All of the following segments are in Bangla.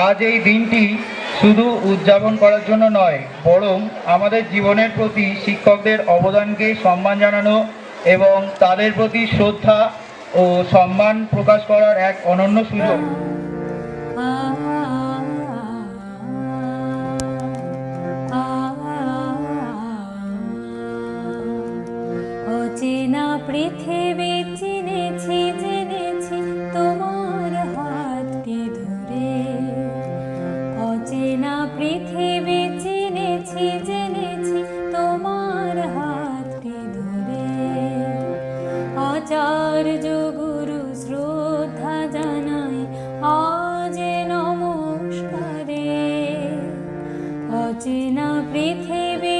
আজ এই দিনটি শুধু উদযাপন করার জন্য নয়, বরং আমাদের জীবনের প্রতি শিক্ষকদের অবদানকে সম্মান জানানো এবং তাদের প্রতি শ্রদ্ধা ও সম্মান প্রকাশ করার এক অনন্য সুযোগ। পৃথিবী পৃথিবী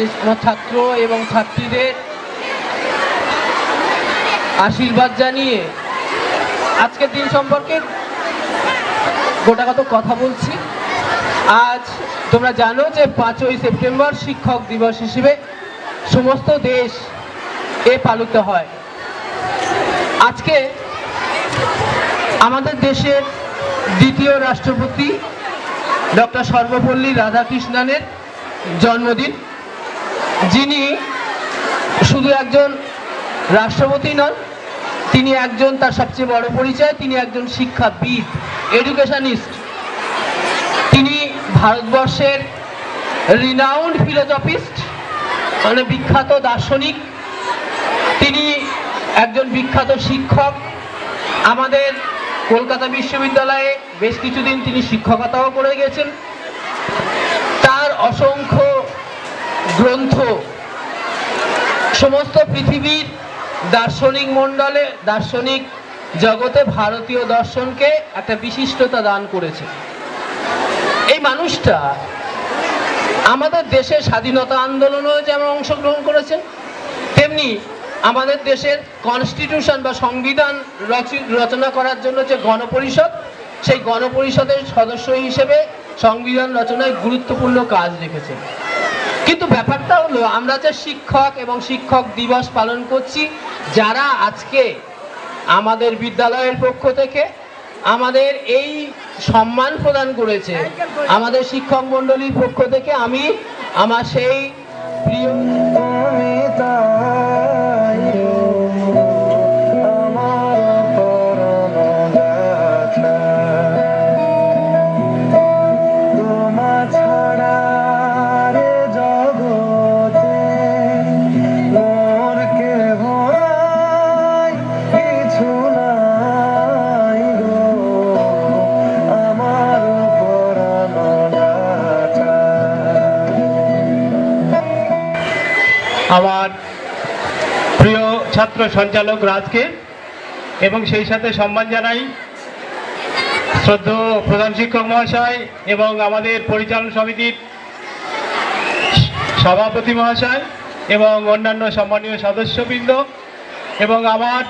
যে ছাত্র এবং ছাত্রীদের আশীর্বাদ জানিয়ে আজকের দিন সম্পর্কে গোটাগত কথা বলছি। আজ তোমরা জানো যে পাঁচই সেপ্টেম্বর শিক্ষক দিবস হিসেবে সমস্ত দেশ এ পালিত হয়। আজকে আমাদের দেশের দ্বিতীয় রাষ্ট্রপতি ডক্টর সর্বপল্লী রাধাকৃষ্ণনের জন্মদিন। যিনি শুধু একজন রাষ্ট্রপতি নন, তিনি একজন তার সবচেয়ে বড় পরিচয়, তিনি একজন শিক্ষাবিদ এডুকেশনিস্ট তিনি ভারতবর্ষের রিনাউন্ড ফিলোজফিস্ট মানে বিখ্যাত দার্শনিক। তিনি একজন বিখ্যাত শিক্ষক। আমাদের কলকাতা বিশ্ববিদ্যালয়ে বেশ কিছুদিন তিনি শিক্ষকতাও করে গেছেন। তার অসংখ্য গ্রন্থ। সমস্ত পৃথিবীর দার্শনিক মণ্ডলে, দার্শনিক জগতে ভারতীয় দর্শনকে একটা বিশিষ্টতা দান করেছে। এই মানুষটা আমাদের দেশের স্বাধীনতা আন্দোলনেও যেমন অংশগ্রহণ করেছেন তেমনি আমাদের দেশের কনস্টিটিউশন বা সংবিধান রচি- রচনা করার জন্য যে গণপরিষদ, সেই গণপরিষদের সদস্য হিসেবে সংবিধান রচনায় গুরুত্বপূর্ণ কাজ রেখেছেন কিন্তু ব্যাপারটা হলো, আমরা যে শিক্ষক এবং শিক্ষক দিবস পালন করছি, যারা আজকে আমাদের বিদ্যালয়ের পক্ষ থেকে আমাদের এই সম্মান প্রদান করেছে, আমাদের শিক্ষক মণ্ডলীর পক্ষ থেকে আমি আমার সেই প্রিয় আমার প্রিয় ছাত্র সঞ্চালক রাজকে এবং সেই সাথে সম্মান জানাই শ্রদ্ধ প্রধান শিক্ষক মহাশয় এবং আমাদের পরিচালন সমিতির সভাপতি মহাশয় এবং অন্যান্য সম্মানীয় সদস্যবৃন্দ এবং আমার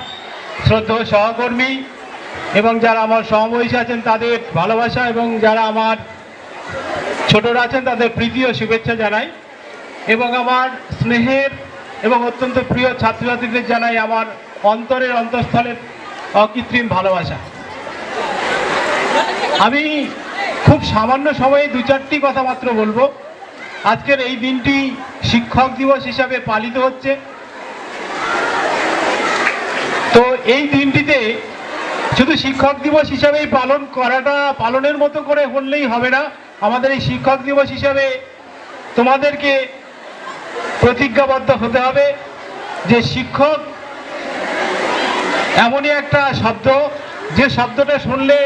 শ্রদ্ধ সহকর্মী এবং যারা আমার সমবয়সী আছেন তাদের ভালোবাসা এবং যারা আমার ছোটরা আছেন তাদের প্রীতি ও শুভেচ্ছা জানাই। এবং আমার স্নেহের এবং অত্যন্ত প্রিয় ছাত্রছাত্রীদের জানাই আমার অন্তরের অন্তঃস্থলের অকৃত্রিম ভালোবাসা। আমি খুব সামান্য সময়ে দু চারটি কথা মাত্র বলব। আজকের এই দিনটি শিক্ষক দিবস হিসাবে পালিত হচ্ছে। তো এই দিনটিতে শুধু শিক্ষক দিবস হিসাবেই পালন করাটা, পালনের মতো করে হলেই হবে না। আমাদের এই শিক্ষক দিবস হিসাবে তোমাদেরকে প্রতিজ্ঞাবদ্ধ হতে হবে যে শিক্ষক এমনই একটা শব্দ, যে শব্দটা শুনলে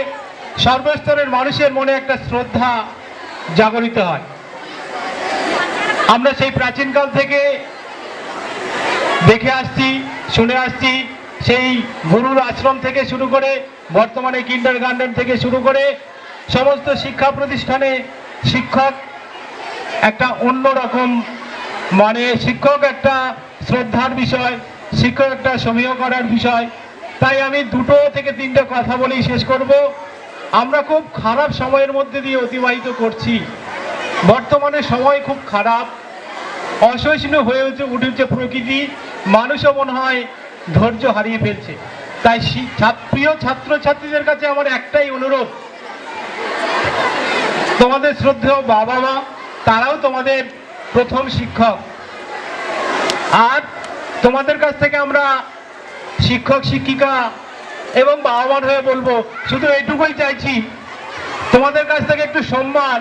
সর্বস্তরের মানুষের মনে একটা শ্রদ্ধা জাগরিত হয়। আমরা সেই প্রাচীনকাল থেকে দেখে আসছি, শুনে আসছি, সেই গুরুর আশ্রম থেকে শুরু করে বর্তমানে কিন্ডার গার্ডেন থেকে শুরু করে সমস্ত শিক্ষা প্রতিষ্ঠানে শিক্ষক একটা অন্য রকম মানে শিক্ষক একটা শ্রদ্ধার বিষয়, শিক্ষক একটা সমীহ করার বিষয়। তাই আমি দুটো থেকে তিনটে কথা বলেই শেষ করব। আমরা খুব খারাপ সময়ের মধ্যে দিয়ে অতিবাহিত করছি। বর্তমানে সময় খুব খারাপ। অসহিষ্ণু হয়ে উঠে উঠেছে প্রকৃতি। মানুষও মনে হয় ধৈর্য হারিয়ে ফেলছে। তাই প্রিয় ছাত্রছাত্রীদের কাছে আমার একটাই অনুরোধ। তোমাদের শ্রদ্ধেয় বাবা মা তারাও তোমাদের প্রথম শিক্ষক। আর তোমাদের কাছ থেকে আমরা শিক্ষক, শিক্ষিকা এবং বাবা মার হয়ে বলব, শুধু এইটুকুই চাইছি। তোমাদের কাছ থেকে একটু সম্মান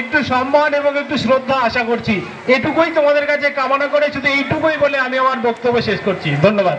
একটু সম্মান এবং একটু শ্রদ্ধা আশা করছি। এটুকুই তোমাদের কাছে কামনা করে শুধু এইটুকুই বলে আমি আমার বক্তব্য শেষ করছি। ধন্যবাদ।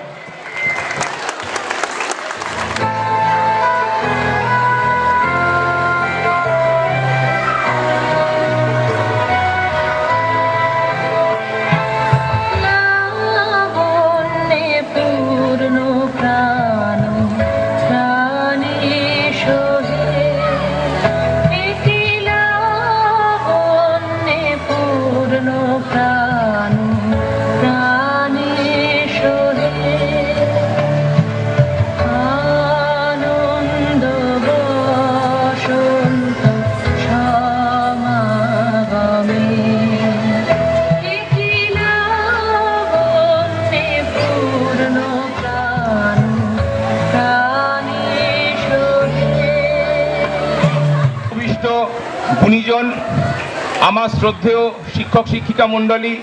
আমার শ্রদ্ধেয় শিক্ষক শিক্ষিকা মণ্ডলী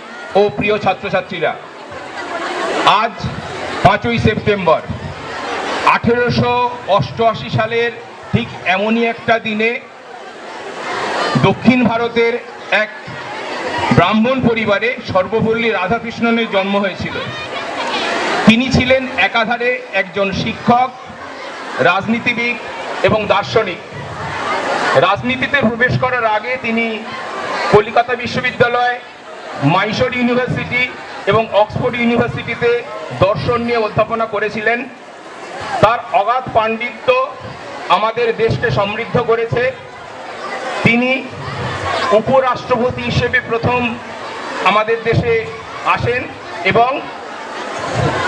ও প্রিয় ছাত্রছাত্রীরা, আজ পাঁচই সেপ্টেম্বর, আঠেরোশো অষ্টআশি সালের ঠিক এমনই একটা দিনে দক্ষিণ ভারতের এক ব্রাহ্মণ পরিবারে সর্বপল্লী রাধাকৃষ্ণনের জন্ম হয়েছিল। তিনি ছিলেন একাধারে একজন শিক্ষক, রাজনীতিবিদ এবং দার্শনিক। রাজনীতিতে প্রবেশ করার আগে তিনি কলকাতা বিশ্ববিদ্যালয় মাইসোর ইউনিভার্সিটি এবং অক্সফোর্ড ইউনিভার্সিটিতে দর্শন নিয়ে অধ্যাপনা করেছিলেন। তার অগাধ পাণ্ডিত্য আমাদের দেশকে সমৃদ্ধ করেছে। তিনি উপরাষ্ট্রপতি হিসেবে প্রথম আমাদের দেশে আসেন এবং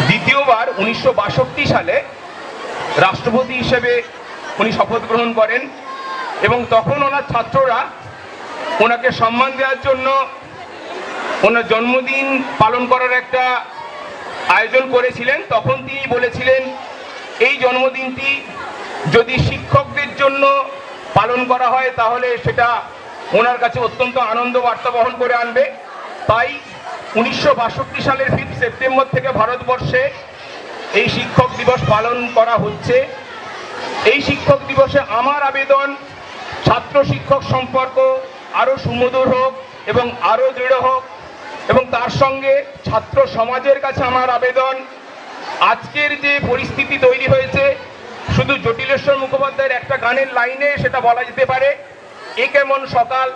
দ্বিতীয়বার উনিশশো বাষট্টি সালে রাষ্ট্রপতি হিসেবে উনি শপথ গ্রহণ করেন এবং তখন ওনার ছাত্ররা ওনাকে সম্মান দেওয়ার জন্য ওনার জন্মদিন পালন করার একটা আয়োজন করেছিলেন। তখন তিনি বলেছিলেন, এই জন্মদিনটি যদি শিক্ষকদের জন্য পালন করা হয়, তাহলে সেটা ওনার কাছে অত্যন্ত আনন্দ বার্তা বহন করে আনবে। তাই উনিশশো বাষট্টি সালের ফিফথ সেপ্টেম্বর থেকে ভারতবর্ষে এই শিক্ষক দিবস পালন করা হচ্ছে। এই শিক্ষক দিবসে আমার আবেদন ছাত্র শিক্ষক সম্পর্ক আরও সুমধুর হোক এবং আরও দৃঢ় হোক এবং তার সঙ্গে ছাত্র সমাজের কাছে আমার আবেদন, আজকের যে পরিস্থিতি তৈরি হয়েছে, শুধু জটিলেশ্বর মুখোপাধ্যায়ের একটা গানের লাইনে সেটা বলা যেতে পারে, এ কেমন সকাল,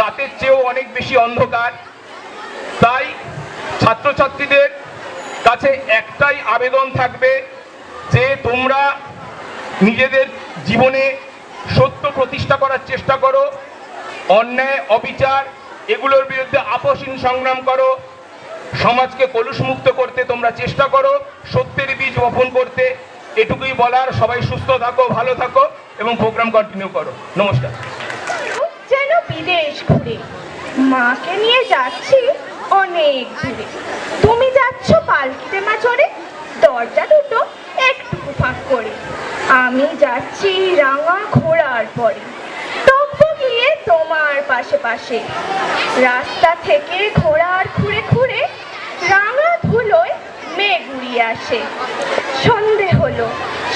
রাতের চেয়েও অনেক বেশি অন্ধকার। তাই ছাত্রছাত্রীদের কাছে একটাই আবেদন থাকবে যে তোমরা নিজেদের জীবনে সত্য প্রতিষ্ঠা করার চেষ্টা করো অন্যায়, অবিচার, এগুলোর বিরুদ্ধে আপসীন সংগ্রাম করো। সমাজকে কলুষমুক্ত করতে তোমরা চেষ্টা করো। সত্যের বীজ বপন করতে। এটুকুই বলার, সবাই সুস্থ থাকো, ভালো থাকো এবং প্রোগ্রাম কন্টিনিউ করো। নমস্কার। যেন বিদেশ ঘুরে, মাকে নিয়ে যাচ্ছি অনেক দূরে। তুমি যাচ্ছ পালকিতে মা চড়ে দরজা দুটো একটু ফাঁক করে। আমি যাচ্ছি রাঙা ঘোড়ার পরে। টকবগিয়ে তোমার পাশে পাশে রাস্তা থেকে ঘোড়ার খুঁড়ে খুঁড়ে রাঙা ধুলোয় মেঘ উড়িয়ে আসে। সন্ধে হলো,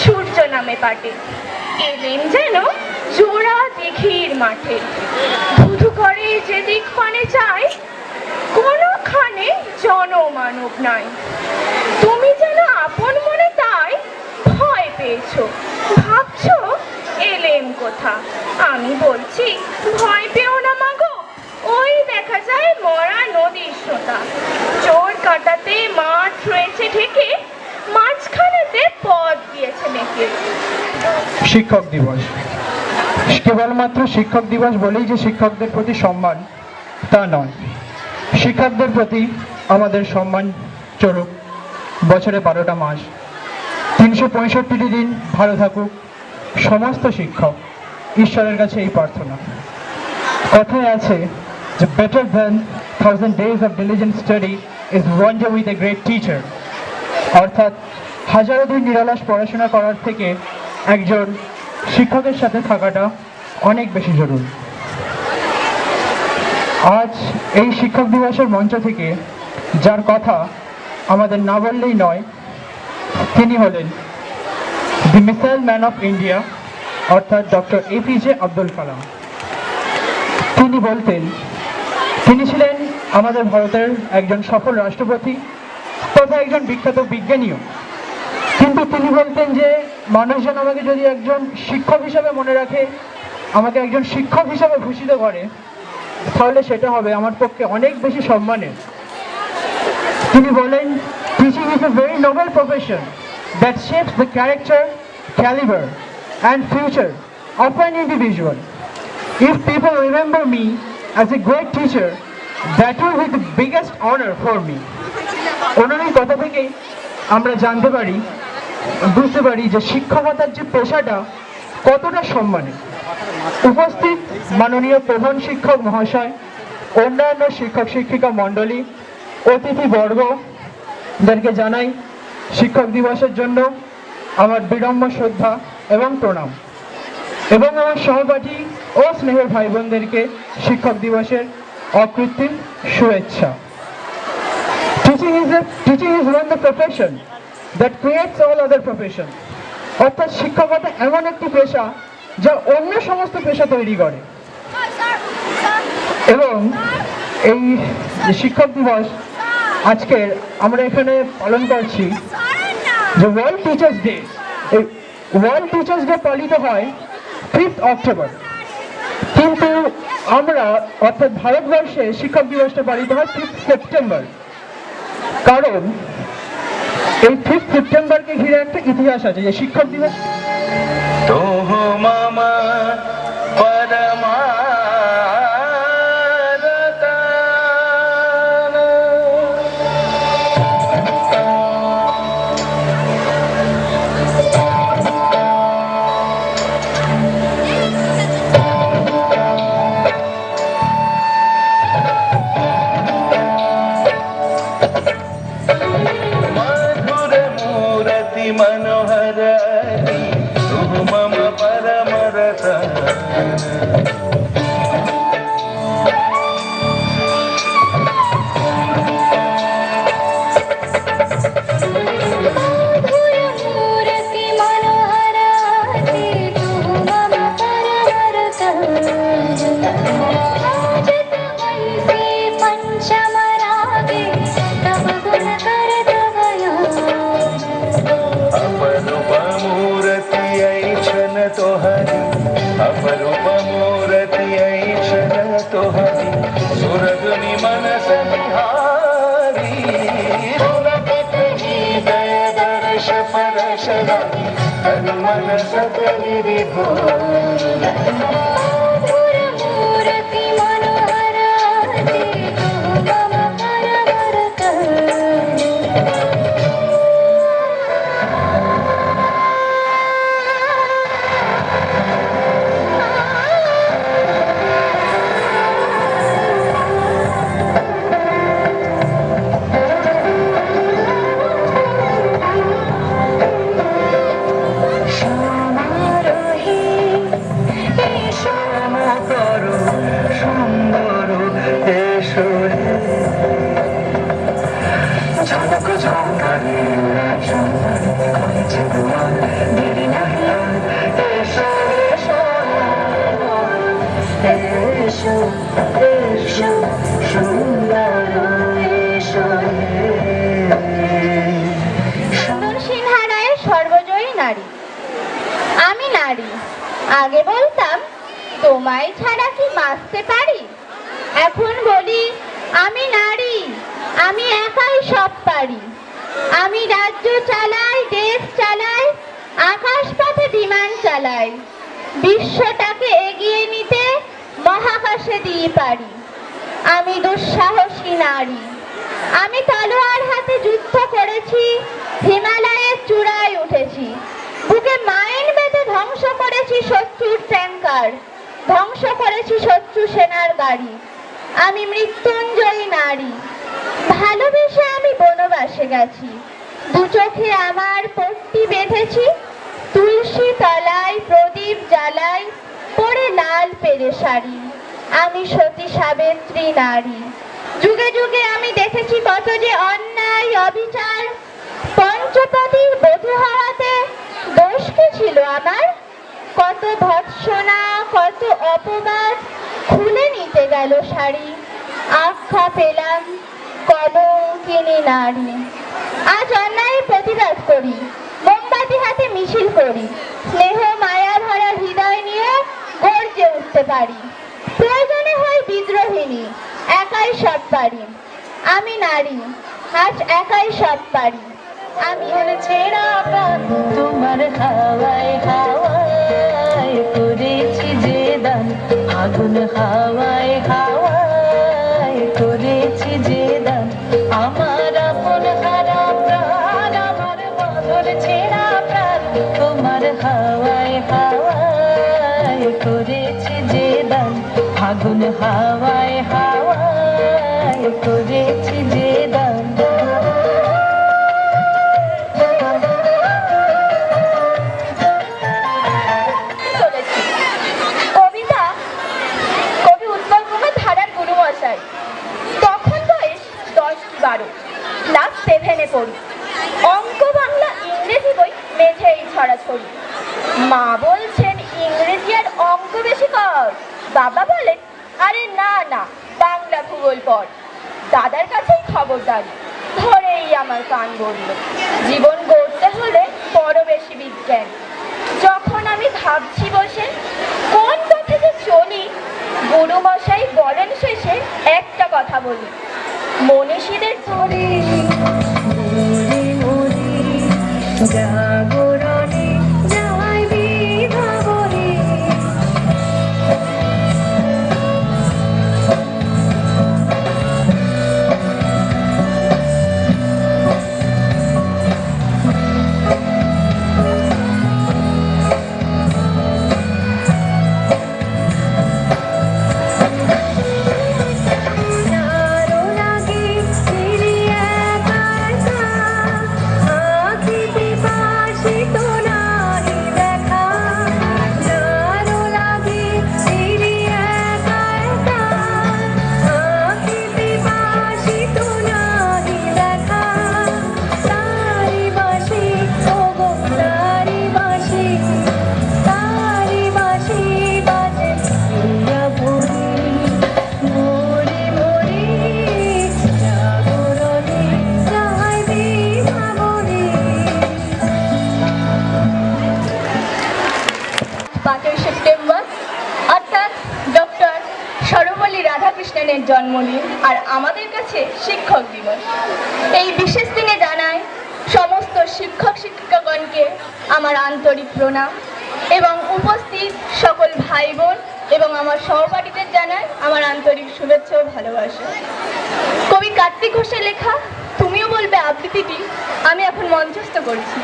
সূর্য নামে পাটে। এলেন যেন জোড়া দিঘির মাঠে। ধুধু করে যেদিক পানে চাই কোনোখানে জনমানব নাই। তুমি বলছি, ভয় পেও না মাগো ওই দেখা যায় মরা নদীর সোতা। চোর কাটাতে মাঠ রয়েছে ঢেকে, মাঝখানেতে পথ দিয়েছে মেকে শিক্ষক দিবস। কেবলমাত্র শিক্ষক দিবস বলেই যে শিক্ষকদের প্রতি সম্মান, তা নয়। শিক্ষকদের প্রতি আমাদের সম্মান চলুক বছরে বারোটা মাস। তিনশো পঁয়ষট্টিটি দিন ভালো থাকুক। সমস্ত শিক্ষক। ঈশ্বরের কাছে এই প্রার্থনা। কথায় আছে যে better than thousand days of diligent study is wonder with a great teacher অর্থাৎ, হাজারো দিন নিরলস পড়াশোনা করার থেকে একজন শিক্ষকের সাথে থাকাটা অনেক বেশি জরুরি। আজ এই শিক্ষক দিবসের মঞ্চ থেকে যার কথা আমাদের না বললেই নয়, তিনি হলেন the missile man of India অর্থাৎ ডক্টর এপিজে আব্দুল কালাম। তিনি বলতেন, তিনি ছিলেন আমাদের ভারতের একজন সফল রাষ্ট্রপতি তথা একজন বিখ্যাত বিজ্ঞানীও। কিন্তু তিনি বলতেন যে মানুষজন আমাকে যদি একজন শিক্ষক হিসাবে মনে রাখে, আমাকে একজন শিক্ষক হিসাবে ভূষিত করে, তাহলে সেটা হবে আমার পক্ষে অনেক বেশি সম্মানের। তিনি বলেন teaching is a very noble profession that shapes the character calibre and future of an individual If people remember me as a great teacher, that will be the biggest honor for me. ওনার এই কথা থেকেই আমরা জানতে পারি বুঝতে পারি যে শিক্ষকতার যে পেশাটা কতটা সম্মানের। উপস্থিত মাননীয় প্রধান শিক্ষক মহাশয় অন্যান্য শিক্ষক শিক্ষিকা মণ্ডলী অতিথিবর্গ যাদেরকে জানাই শিক্ষক দিবসের জন্য আমার বিড়ম্ব শ্রদ্ধা। এবং প্রণাম। এবং আমার সহপাঠী ও স্নেহের ভাই বোনদেরকে শিক্ষক দিবসের অকৃত্রিম শুভেচ্ছা। Teaching is teaching is one the profession that creates all other profession অর্থাৎ শিক্ষকতা এমন একটি পেশা যা অন্য সমস্ত পেশা তৈরি করে। এবং এই শিক্ষক দিবস আজকের আমরা এখানে পালন করছি যে world teachers day world teachers day পালিত হয় ফিফথ অক্টোবর কিন্তু আমরা, অর্থাৎ ভারতবর্ষে শিক্ষক দিবসটা পালিত হয় ফিফথ সেপ্টেম্বর কারণ এই ফিফথ সেপ্টেম্বরকে ঘিরে একটা ইতিহাস আছে যে শিক্ষক দিবস মামা मनोहर নারী। আমি নারী। আগে বলতাম, তোমায় ছাড়া কি বাঁচতে পারি? এখন বলি, আমি নারী, আমি একাই সব পারি। আমি রাজ্য চালাই, দেশ চালাই আকাশ পথে বিমান চালাই। বিশ্বটাকে এগিয়ে নিতে মহাকাশে দিয়ে পারি। আমি দুঃসাহসী নারী। আমি তলোয়ার হাতে যুদ্ধ করেছি, হিমালয়ের চূড়ায় উঠেছি। বুকে মাইন বেঁধে ধ্বংস করেছি শত্রুর ট্যাঙ্কার। ধ্বংস করেছি শত্রু সেনার গাড়ি। আমি মৃত্যুঞ্জয়ী নারী। ভালোবেসে আমি বনবাসে গেছি। দু চোখে আমার পট্টি বেঁধেছি। তুলসী তলায়, প্রদীপ জ্বালাই পরে লাল পেরে শাড়ি। আমি সতী সাবিত্রী নারী। যুগে যুগে আমি দেখেছি কত যে অন্যায়, অবিচার। পঞ্চপতির বধূ হওয়াতে দোষ কি ছিল আমার। কত ভৎসনা, কত অপবাদ, খুলে নিতে গেল শাড়ি। আখ্যা পেলাম কলঙ্কিনী নারী আজ অন্যায়ের প্রতিবাদ করি, মোমবাতি হাতে মিছিল করি। স্নেহ, মায়া ভরা হৃদয় নিয়ে গর্জে উঠতে পারি। প্রয়োজনে হয় বিদ্রোহিনী একাই সব পারি। আমি নারী, আজ একাই সব পারি। আমি ছেড়া প্রাণ তোমার হাওয়ায় হাওয়ায় করেছি যে দান। আগুন হাওয়ায় হাওয়ায় করেছি যে দান। আমার আপন হারা প্রাণ, আমার মধুর ছেড়া প্রাণ, তোমার হাওয়ায় হাওয়ায় করেছি যে দান। আগুন হাওয়ায় হাওয়ায় করেছি যে মা বলছেন ইংরেজি আর অঙ্ক বেশি কর বাবা বলেন আরে না না বাংলা ভূগোল পড় দাদার কাছেই খবরদারি ধরেই আমার কান বলল জীবন গড়তে হলে বড় বেশি বিজ্ঞান যখন আমি ভাবছি বসে কোন পথে যে চলি গুরুমশাই বলেন শেষে একটা কথা বলি মনীষীদের ধরে মরি আন্তরিক এবং উপস্থিত সকল ভাই বোন এবং আমার সহপাঠীদের জানায় আমার আন্তরিক শুভেচ্ছা ও ভালোবাসা। কবি কার্তিক ঘোষের লেখা, তুমিও বলবে আবৃত্তিটি, আমি এখন মঞ্চস্থ করছি।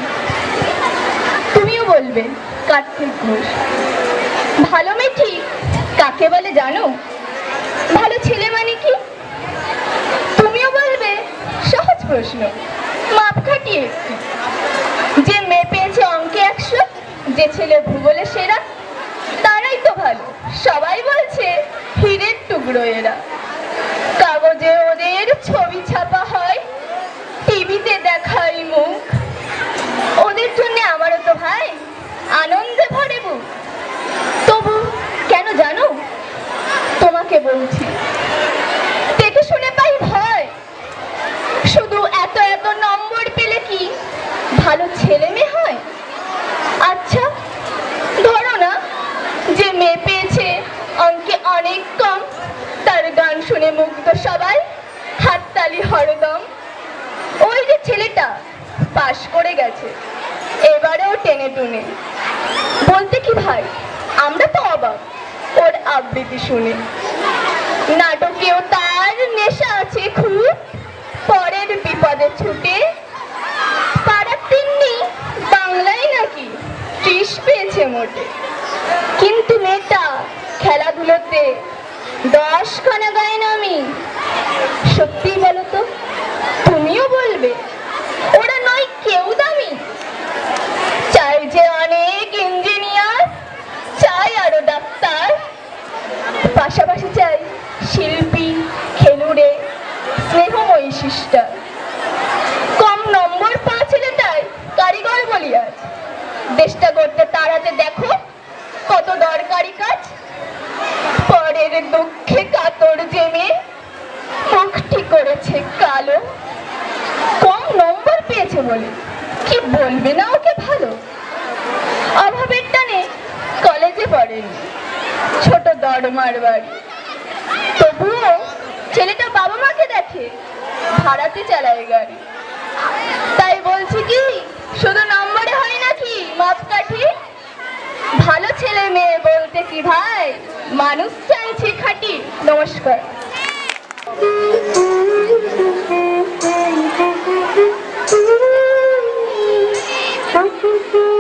তুমিও বলবে, কার্তিক ঘোষ, ভালো মেয়ে ঠিক, কাকে বলে জানো? ভালো ছেলে মানে কি? তুমিও বলবে, সহজ প্রশ্ন মাপ খাটিয়ে যে যে ছেলে ভূগোলে সেরা, তারাই তো ভালো। সবাই বলছে হীরের টুকরো এরা। কাগজে ওদের ছবি ছাপা হয়, টিভিতে দেখাই মুখ। ওদের জন্য আমারও তো ভাই আনন্দে ভরে বুক তবু কেন জানো? তোমাকে বলছি। দেখে শুনে পাই ভয়। শুধু এত এত নম্বর পেলে কি ভালো ছেলে মেয়ে হয় আচ্ছা ধরো শুনে বলতে কি ভাই, আমরা তো অবাক, ওর আবৃত্তি শুনে। নাটকেও তার নেশা আছে খুব, পরের বিপদে ছুটে। পাড়ার তিন্নি বাংলায় নাকি ত্রিশ পেয়েছে মোটে। কিন্তু মেয়েটা খেলাধুলোতে দশ খানা গায়ে নামি। সত্যি বলো তো তুমিও বলবে ওরা নয় কেউ দামি চাই যে অনেক ইঞ্জিনিয়ার চাই আরও ডাক্তার পাশাপাশি চাই শিল্পী খেলুড়ে স্নেহময়ী সিস্টা কম নম্বর পা ছেলেটাই কারিগর বলি আজ দেশটা করতে তাড়াতে দেখো কত দরকারি কাজ পরের দুঃখে কাতর জেমে মুখটি করেছে কালো। কম নম্বর পেয়েছে বলে। কি বলবে না ওকে ভালো? অভাবের টানে কলেজে পড়েনি। ছোট দরমার বাড়ি। তবুও ছেলেটা বাবা মাকে দেখে ভাড়াতে চালায় গাড়ি। তাই বলছি কি, শুধু নম্বরে হয় নাকি মাপকাঠি? ভালো ছেলে মেয়ে বলতে কি ভাই? মানুষ চাইছে খাটি নমস্কার ভেঙে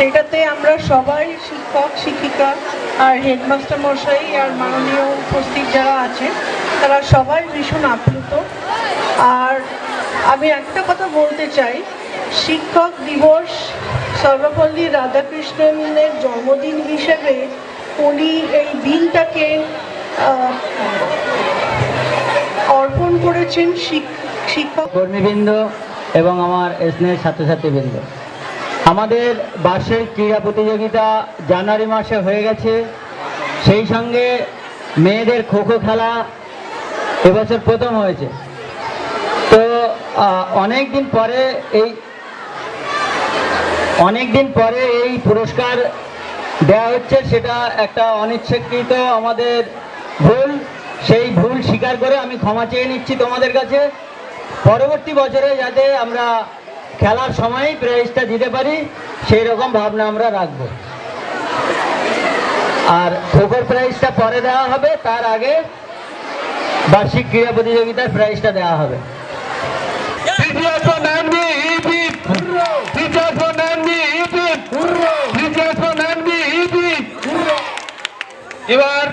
সেটাতে আমরা সবাই শিক্ষক, শিক্ষিকা আর হেডমাস্টার মশাই আর মাননীয় উপস্থিত যারা আছেন, তারা সবাই ভীষণ আপ্লুত। আর আমি একটা কথা বলতে চাই, শিক্ষক দিবস সর্বপল্লী রাধাকৃষ্ণনের জন্মদিন হিসেবে উনি এই দিনটাকে অর্পণ করেছেন শিক- শিক্ষক কর্মীবৃন্দ এবং আমার স্নেহের ছাত্রছাত্রীবৃন্দ আমাদের বার্ষিক ক্রীড়া প্রতিযোগিতা জানুয়ারি মাসে হয়ে গেছে। সেই সঙ্গে মেয়েদের খোখো খেলা এবছর প্রথম হয়েছে। তো অনেক দিন পরে এই অনেক দিন পরে এই পুরস্কার দেওয়া হচ্ছে, সেটা একটা অনিচ্ছাকৃত আমাদের ভুল। সেই ভুল স্বীকার করে আমি ক্ষমা চেয়ে নিচ্ছি তোমাদের কাছে। পরবর্তী বছরে যাতে আমরা খেলার সময়ই প্রাইজটা দিতে পারি সেই রকম ভাবনা আমরা রাখব। আর খোখোর প্রাইজটা পরে দেওয়া হবে তার আগে বার্ষিক ক্রীড়া প্রতিযোগিতার প্রাইজটা দেওয়া হবে। এবার